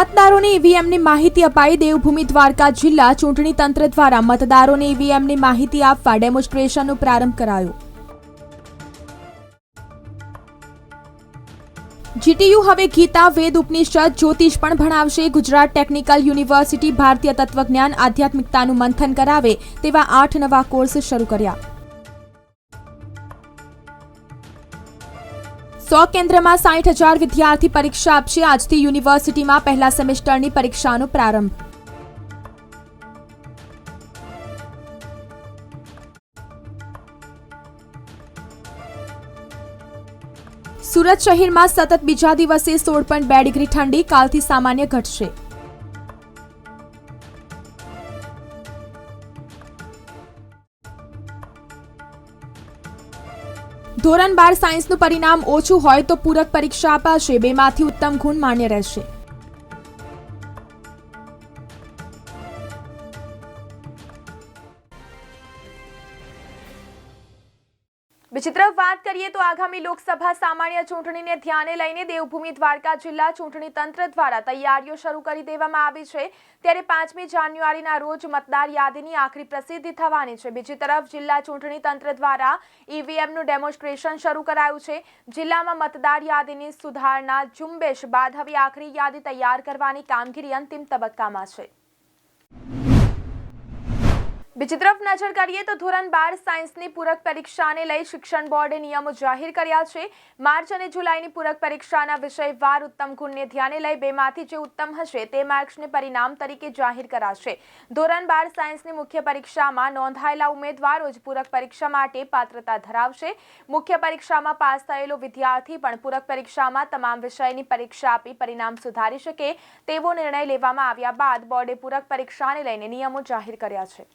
મતદારોને ઈવીએમની માહિતી અપાઈ દેવભૂમિ દ્વારકા જિલ્લા ચૂંટણી તંત્ર દ્વારા મતદારોને ઈવીએમની માહિતી આપવા ડેમોન્સ્ટ્રેશનનો પ્રારંભ કરાયો. જીટીયુ હવે ગીતા, વેદ, ઉપનિષદ, જ્યોતિષ પણ ભણાવશે. ગુજરાત ટેકનિકલ યુનિવર્સિટી ભારતીય તત્વજ્ઞાન આધ્યાત્મિકતાનું મંથન કરાવે તેવા આઠ નવા કોર્સ શરૂ કર્યા. સો કેન્દ્રમાં સાઠ હજાર વિદ્યાર્થી પરીક્ષા આપશે. આજથી યુનિવર્સિટીમાં પહેલા સેમેસ્ટરની પરીક્ષાનો પ્રારંભ. સુરત શહેરમાં સતત બીજા દિવસે સોળ પોઈન્ટ બે ડિગ્રી ઠંડી, કાલથી સામાન્ય ઘટશે. ધોરણ બાર સાયન્સનું પરિણામ ઓછું હોય તો પૂરક પરીક્ષા અપાશે. બેમાંથી ઉત્તમ ગુણ માન્ય રહેશે. વાત કરીએ તો આગામી લોકસભા સામાન્ય ચૂંટણીને ધ્યાને લઈને દેવભૂમિ દ્વારકા જિલ્લા ચૂંટણી તંત્ર દ્વારા તૈયારીઓ શરૂ કરી દેવામાં આવી છે. ત્યારે પાંચમી જાન્યુઆરીના રોજ મતદાર યાદીની આખરી પ્રસિદ્ધિ થવાની છે. બીજી તરફ જિલ્લા ચૂંટણી તંત્ર દ્વારા ઈવીએમનું ડેમોન્સ્ટ્રેશન શરૂ કરાયું છે. જિલ્લામાં મતદાર યાદીની સુધારણા ઝુંબેશ બાદ હવે આખરી યાદી તૈયાર કરવાની કામગીરી અંતિમ તબક્કામાં છે. બીજી તરફ નજર કરીએ તો ધોરણ બાર સાયન્સની પૂરક પરીક્ષાને લઈ શિક્ષણ બોર્ડે નિયમો જાહેર કર્યા છે. માર્ચ અને જુલાઈની પૂરક પરીક્ષાના વિષયવાર ઉત્તમ ગુણને ધ્યાને લઈ બેમાંથી જે ઉત્તમ હશે તે માર્ક્સને પરિણામ તરીકે જાહેર કરાશે. ધોરણ બાર સાયન્સની મુખ્ય પરીક્ષામાં નોંધાયેલા ઉમેદવારો જ પૂરક પરીક્ષા માટે પાત્રતા ધરાવશે. મુખ્ય પરીક્ષામાં પાસ થયેલો વિદ્યાર્થી પણ પૂરક પરીક્ષામાં તમામ વિષયની પરીક્ષા આપી પરિણામ સુધારી શકે તેવો નિર્ણય લેવામાં આવ્યા બાદ બોર્ડે પૂરક પરીક્ષાને લઈને નિયમો જાહેર કર્યા છે.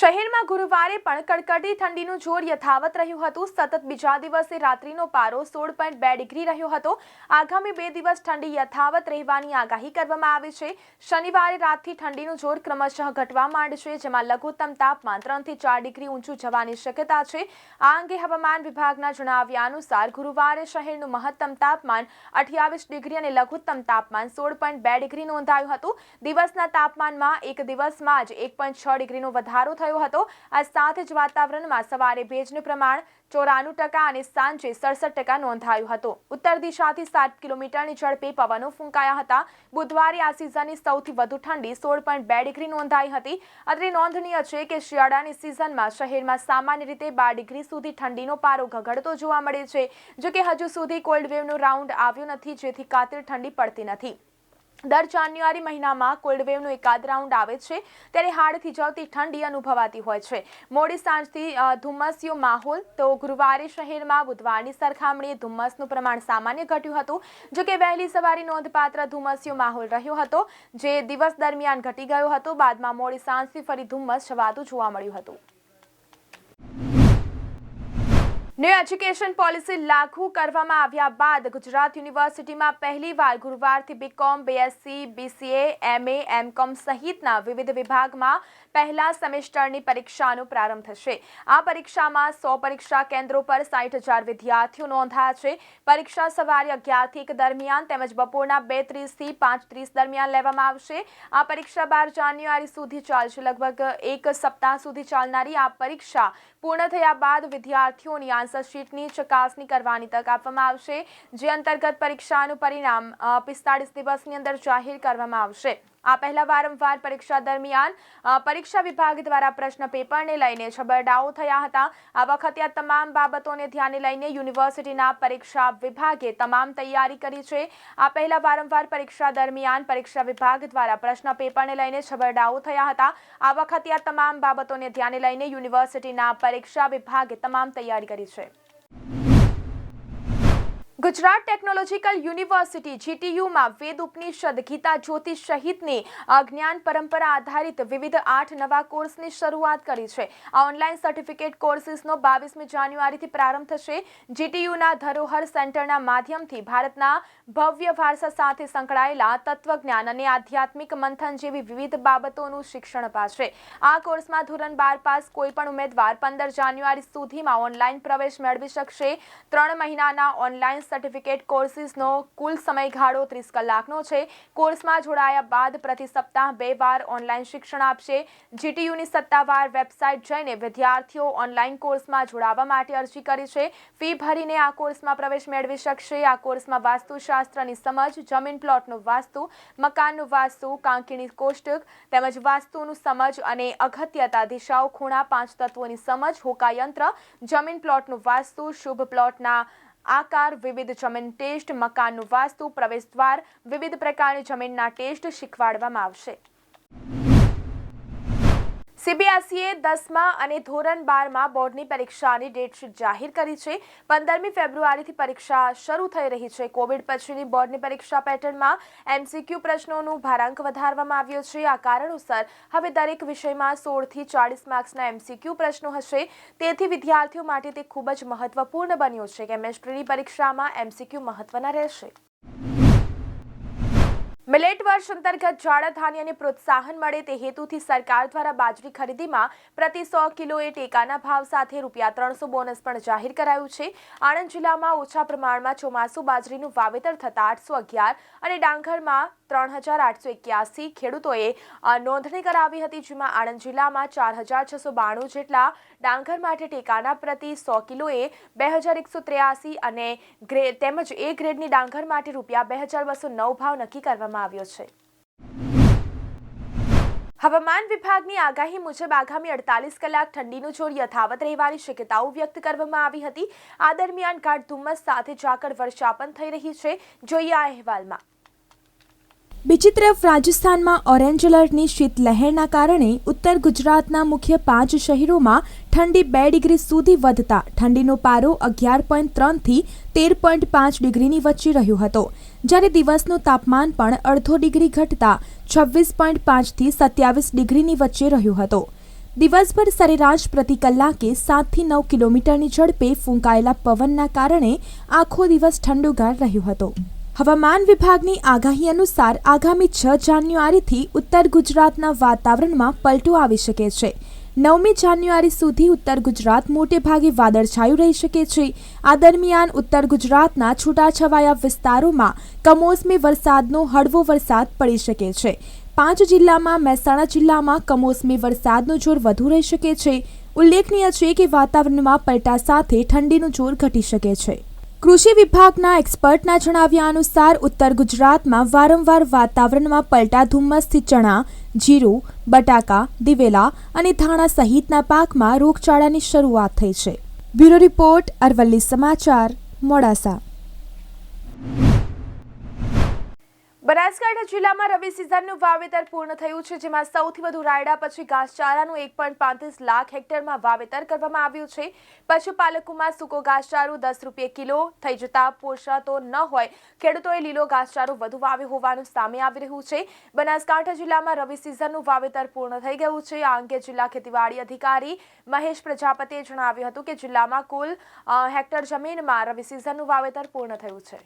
શહેરમાં ગુરુવારે પણ કડકડી ઠંડીનું જોર યથાવત રહ્યું હતું. સતત બીજા દિવસે રાત્રિનો પારો સોળ પોઈન્ટ બે ડિગ્રી રહ્યો હતો. આગામી બે દિવસ ઠંડી યથાવત રહેવાની આગાહી કરવામાં આવી છે. શનિવારે રાતથી ઠંડીનું જોર ક્રમશઃ ઘટવા માંડશે, જેમાં લઘુત્તમ તાપમાન ત્રણથી ચાર ડિગ્રી ઊંચું જવાની શક્યતા છે. આ અંગે હવામાન વિભાગના જણાવ્યા અનુસાર, ગુરુવારે શહેરનું મહત્તમ તાપમાન અઠ્યાવીસ ડિગ્રી અને લઘુત્તમ તાપમાન સોળ પોઈન્ટ બે ડિગ્રી નોંધાયું હતું. દિવસના તાપમાનમાં એક દિવસમાં જ એક પોઈન્ટ છ ડિગ્રીનો વધારો થયો હતો. આ સાથે જ વાતાવરણમાં સવારે ભેજનું પ્રમાણ ચોરાણું ટકા અને સાંજે સડસઠ ટકા નોંધાયું હતું. ઉત્તર દિશાથી સાત કિલોમીટરની ઝડપે પવનો ફૂંકાયા હતા. બુધવારે આ સિઝનની સૌથી વધુ ઠંડી સોળ પોઈન્ટ બે ડિગ્રી નોંધાઈ હતી. અત્રે નોંધનીય છે કે શિયાળાની સિઝનમાં શહેરમાં સામાન્ય રીતે બાર ડિગ્રી સુધી ઠંડીનો પારો ઘગડતો જોવા મળે છે. જો કે હજુ સુધી કોલ્ડ વેવનો રાઉન્ડ આવ્યો નથી, જેથી કાતિલ ઠંડી પડતી નથી. દર જાન્યુઆરી મહિનામાં કોલ્ડ વેવનો એકાદ રાઉન્ડ આવે છે, ત્યારે હાડ થીજાવતી ઠંડી અનુભવાતી હોય છે. મોડી સાંજથી ધુમ્મસિયો માહોલ, તો ગુરુવારે શહેરમાં બુધવારની સરખામણીએ ધુમ્મસનું પ્રમાણ સામાન્ય ઘટ્યું હતું, જો કે વહેલી સવારે નોંધપાત્ર ધુમ્મસિયો માહોલ રહ્યો હતો, જે દિવસ દરમિયાન ઘટી ગયો હતો. બાદમાં મોડી સાંજથી ફરી ધુમ્મસ છવાતું જોવા મળ્યું હતું. ન્યૂ એજ્યુકેશન પોલિસી લાગુ કરવામાં આવ્યા બાદ ગુજરાત યુનિવર્સિટીમાં પહેલીવાર ગુરુવારથી B Com B Sc BCA MA M Com સહિતના વિવિધ વિભાગમાં પહેલા સેમેસ્ટરની પરીક્ષાનો પ્રારંભ થશે. આ પરીક્ષામાં સો પરીક્ષા કેન્દ્રો પર સાઠ હજાર વિદ્યાર્થીઓ નોંધાયા છે. પરીક્ષા સવારે અગિયારથી એક દરમિયાન તેમજ બપોરના બે ત્રીસથી પાંચ ત્રીસ દરમિયાન લેવામાં આવશે. આ પરીક્ષા બાર જાન્યુઆરી સુધી ચાલશે. લગભગ એક સપ્તાહ સુધી ચાલનારી આ પરીક્ષા પૂર્ણ થયા બાદ વિદ્યાર્થીઓની આન્સર શીટની ચકાસણી કરવાની તક આપવામાં આવશે, જે અંતર્ગત પરીક્ષાનું પરિણામ પિસ્તાળીસ દિવસની અંદર જાહેર કરવામાં આવશે. આ પહેલા વારંવાર પરીક્ષા દરમિયાન પરીક્ષા વિભાગ દ્વારા પ્રશ્ન પેપરને લઈને છબરડાઓ થયા હતા. આ વખતે આ તમામ બાબતોને ધ્યાને લઈને યુનિવર્સિટીના પરીક્ષા વિભાગે તમામ તૈયારી કરી છે. આ પહેલા વારંવાર પરીક્ષા દરમિયાન પરીક્ષા વિભાગ દ્વારા પ્રશ્ન પેપરને લઈને છબરડાઓ થયા હતા. આ વખતે આ તમામ બાબતોને ધ્યાને લઈને યુનિવર્સિટીના પરીક્ષા વિભાગે તમામ તૈયારી કરી છે. ગુજરાત ટેકનોલોજીકલ યુનિવર્સિટી જીટીયુમાં વેદ ઉપનિષદ, ગીતા, જ્યોતિષ સહિતની અજ્ઞાન પરંપરા આધારિત વિવિધ આઠ નવા કોર્સની શરૂઆત કરી છે. આ ઓનલાઈન સર્ટિફિકેટ કોર્સિસનો બાવીસમી જાન્યુઆરીથી પ્રારંભ થશે. જીટીયુના ધરોહર સેન્ટરના માધ્યમથી ભારતના ભવ્ય વારસા સાથે સંકળાયેલા તત્વજ્ઞાન અને આધ્યાત્મિક મંથન જેવી વિવિધ બાબતોનું શિક્ષણ અપાશે. આ કોર્સમાં ધોરણ બાર પાસ કોઈપણ ઉમેદવાર પંદર જાન્યુઆરી સુધીમાં ઓનલાઈન પ્રવેશ મેળવી શકશે. ત્રણ મહિનાના ઓનલાઈન સર્ટિફિકેટ કોર્સિસનો કુલ સમયગાળો ત્રીસ કલાકનો છે. કોર્સમાં જોડાયા બાદ પ્રતિ સપ્તાહ બે વાર ઓનલાઈન શિક્ષણ આપશે. જીટીયુની સત્તાવાર વેબસાઇટ જઈને વિદ્યાર્થીઓ ઓનલાઈન કોર્સમાં જોડાવા માટે અરજી કરી છે. ફી ભરીને આ કોર્સમાં પ્રવેશ મેળવી શકશે. આ કોર્સમાં વાસ્તુશાસ્ત્રની સમજ, જમીન પ્લોટનું વાસ્તુ, મકાનનું વાસ્તુ, કાંકીણી કોષ્ટક તેમજ વાસ્તુનું સમજ અને અગત્યતા, દિશાઓ, ખૂણા, પાંચ તત્વોની સમજ, હોકાયંત્ર, જમીન પ્લોટનું વાસ્તુ, શુભ પ્લોટના આકાર વિવિધ જમીન ટેસ્ટ મકાનનું વાસ્તુ પ્રવેશદ્વાર વિવિધ પ્રકારની જમીનના ટેસ્ટ શીખવાડવામાં આવશે. સીબીએસઈએ દસમા અને ધોરણ બારમાં બોર્ડની પરીક્ષાની ડેટશીટ જાહેર કરી છે. પંદરમી ફેબ્રુઆરીથી પરીક્ષા શરૂ થઈ રહી છે. કોવિડ પછીની બોર્ડની પરીક્ષા પેટર્નમાં એમસીક્યુ પ્રશ્નોનું ભારાંક વધારવામાં આવ્યો છે. આ કારણોસર હવે દરેક વિષયમાં સોળથી ચાળીસ માર્ક્સના એમસીક્યુ પ્રશ્નો હશે. તેથી વિદ્યાર્થીઓ માટે તે ખૂબ જ મહત્વપૂર્ણ બન્યું છે કેમેસ્ટ્રીની પરીક્ષામાં એમસીક્યુ મહત્વના રહેશે. મિલેટ વર્ષ અંતર્ગત જાડા ધાન્યને પ્રોત્સાહન મળે તે હેતુથી સરકાર દ્વારા બાજરી ખરીદીમાં પ્રતિ સો કિલોએ ટેકાના ભાવ સાથે રૂપિયા ત્રણસો બોનસ પણ જાહેર કરાયું છે. આણંદ જિલ્લામાં ઓછા પ્રમાણમાં ચોમાસુ બાજરીનું વાવેતર થતાં આઠસો અગિયાર અને ડાંગરમાં ત્રણ હજાર આઠસો એક્યાસી ખેડૂતોએ નોંધણી કરાવી હતી જેમાં આણંદ જિલ્લામાં ચાર હજાર છસો બાણું જેટલા ડાંગર માટે ટેકાના પ્રતિ સો કિલોએ બે હજાર એકસો ત્રેયાસી અને ગ્રેડ તેમજ એ ગ્રેડની ડાંગર માટે રૂપિયા બે હજાર બસો નવ ભાવ નક્કી કરવામાં આવ્યો છે. હવામાન વિભાગની આગાહી મુજબ આગામી અડતાલીસ કલાક ઠંડીનું જોર યથાવત રહેવાની શક્યતાઓ વ્યક્ત કરવામાં આવી હતી. આ દરમિયાન ગાઢ ધુમ્મસ સાથે ઝાકળ વર્ષા પણ થઈ રહી છે. જોઈએ આ અહેવાલમાં. બીજી તરફ રાજસ્થાનમાં ઓરેન્જ એલર્ટની શીતલહેરના કારણે ઉત્તર ગુજરાતના મુખ્ય પાંચ શહેરોમાં ઠંડી બે ડિગ્રી સુધી વધતા ઠંડીનો પારો અગિયાર પોઈન્ટ ત્રણથી તેર પોઈન્ટ પાંચ ડિગ્રીની વચ્ચે રહ્યો હતો. જ્યારે દિવસનું તાપમાન પણ અડધો ડિગ્રી ઘટતા છવ્વીસ પોઈન્ટ પાંચથી સત્યાવીસ ડિગ્રીની વચ્ચે રહ્યો હતો. દિવસભર સરેરાશ પ્રતિ કલાકે સાતથી નવ કિલોમીટરની ઝડપે ફૂંકાયેલા પવનના કારણે આખો દિવસ ઠંડુગાર રહ્યો હતો. હવામાન વિભાગની આગાહી અનુસાર આગામી છ જાન્યુઆરીથી ઉત્તર ગુજરાતના વાતાવરણમાં પલટો આવી શકે છે. નવમી જાન્યુઆરી સુધી ઉત્તર ગુજરાત મોટે ભાગે વાદળછાયું રહી શકે છે. આ દરમિયાન ઉત્તર ગુજરાતના છૂટાછવાયા વિસ્તારોમાં કમોસમી વરસાદનો હળવો વરસાદ પડી શકે છે. પાંચ જિલ્લામાં મહેસાણા જિલ્લામાં કમોસમી વરસાદનું જોર વધુ રહી શકે છે. ઉલ્લેખનીય છે કે વાતાવરણમાં પલટા સાથે ઠંડીનું જોર ઘટી શકે છે. કૃષિ વિભાગના એક્સપર્ટના જણાવ્યા અનુસાર, ઉત્તર ગુજરાતમાં વારંવાર વાતાવરણમાં પલટા ધુમ્મસથી ચણા, જીરું, બટાકા, દિવેલા અને ધાણા સહિતના પાકમાં રોગચાળાની શરૂઆત થઈ છે. બ્યુરો રિપોર્ટ અરવલ્લી સમાચાર, મોડાસા. બનાસકાંઠા જિલ્લામાં રવિ સિઝનનું વાવેતર પૂર્ણ થયું છે, જેમાં સૌથી વધુ રાયડા પછી ઘાસચારાનું એક પોઈન્ટ પાંત્રીસ લાખ હેક્ટરમાં વાવેતર કરવામાં આવ્યું છે. પશુપાલકોમાં સૂકો ઘાસચારો દસ રૂપિયે કિલો થઈ જતા પોષાતો ન હોય, ખેડૂતોએ લીલો ઘાસચારો વધુ વાવ્યો હોવાનું સામે આવી રહ્યું છે. બનાસકાંઠા જિલ્લામાં રવિ સિઝનનું વાવેતર પૂર્ણ થઈ ગયું છે. આ અંગે જિલ્લા ખેતીવાડી અધિકારી મહેશ પ્રજાપતિએ જણાવ્યું હતું કે જિલ્લામાં કુલ હેક્ટર જમીનમાં રવિ સિઝનનું વાવેતર પૂર્ણ થયું છે.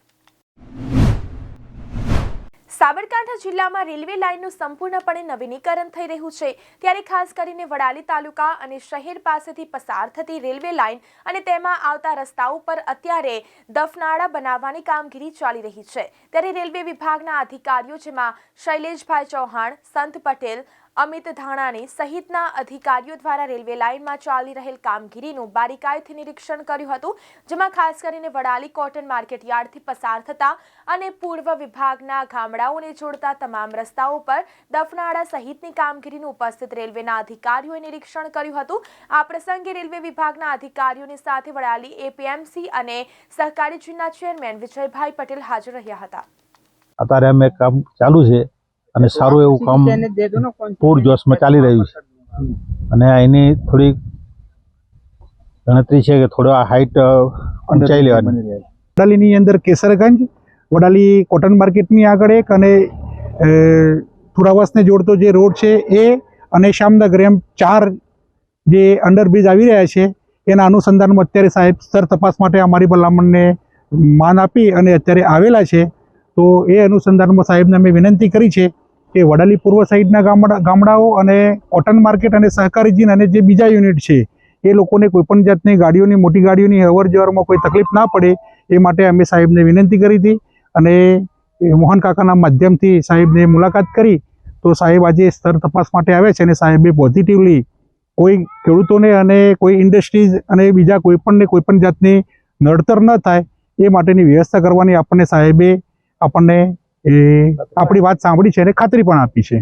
સાબરકાંઠા જિલ્લામાં રેલવે લાઇનનું સંપૂર્ણપણે નવીનીકરણ થઈ રહ્યું છે. ત્યારે ખાસ કરીને વડાલી તાલુકા અને શહેર પાસેથી પસાર થતી રેલવે લાઇન અને તેમાં આવતા રસ્તાઓ પર અત્યારે દફનાળા બનાવવાની કામગીરી ચાલી રહી છે. ત્યારે રેલવે વિભાગના અધિકારીઓ જેમાં શૈલેષભાઈ ચૌહાણ, સંત પટેલ અમિત ધાણાની સહિતના અધિકારીઓ દ્વારા રેલવે લાઇનમાં ચાલી રહેલ કામગીરીનું બારીકાઈથી નિરીક્ષણ કર્યું હતું, જેમાં ખાસ કરીને વડાલી કોટન માર્કેટ યાર્ડથી પસાર થતા અને પૂર્વ વિભાગના ગામડાઓને જોડતા તમામ રસ્તાઓ પર દફનાળા સહિતની કામગીરીનું ઉપસ્થિત રેલવેના અધિકારીઓએ નિરીક્ષણ કર્યું હતું. આ પ્રસંગે રેલવે વિભાગના અધિકારીઓની સાથે વડાલી એપીએમસી અને સહકારી જિલ્લા ચેરમેન વિજયભાઈ પટેલ હાજર રહ્યા હતા. અત્યારે અમે કામ ચાલુ છે. અને સારું એવું કામ પૂરજોશમાં ચાલી રહ્યું છે. અને એની થોડી ગણતરી છે કે થોડો આ હાઈટ ઊંચાઈ લેવાની. વડાલીની અંદર કેસરગંજ વડાલી કોટન માર્કેટની આગળ એક અને પુરાવાસને થુરાવાસને જોડતો જે રોડ છે એ અને શામનગર એમ ચાર જે અંડરબ્રિજ આવી રહ્યા છે એના અનુસંધાનમાં અત્યારે સાહેબ સ્તર તપાસ માટે અમારી ભલામણને માન આપી અને અત્યારે આવેલા છે. તો એ અનુસંધાનમાં સાહેબને અમે વિનંતી કરી છે કે વડાલી પૂર્વ સાઈડના ગામડા ગામડાઓ અને કોટન માર્કેટ અને સહકારી અને જે બીજા યુનિટ છે, એ લોકોને કોઈપણ જાતની ગાડીઓની, મોટી ગાડીઓની અવર જવરમાં કોઈ તકલીફ ના પડે, એ માટે અમે સાહેબને વિનંતી કરી હતી અને મોહન કાકાના માધ્યમથી સાહેબને મુલાકાત કરી. તો સાહેબ આજે સ્તર તપાસ માટે આવે છે અને સાહેબે પોઝિટિવલી કોઈ ખેડૂતોને અને કોઈ ઇન્ડસ્ટ્રીઝ અને બીજા કોઈપણને કોઈપણ જાતની નડતર ન થાય, એ માટેની વ્યવસ્થા કરવાની આપણને સાહેબે આપણને એ આપણી વાત સાંભળી છે અને ખાતરી પણ આપી છે.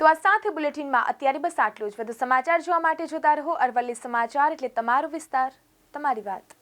તો આ સાથે બુલેટિનમાં અત્યારે બસ આટલું જ. વધુ સમાચાર જોવા માટે જોતા રહો અરવલ્લી સમાચાર એટલે તમારો વિસ્તાર, તમારી વાત.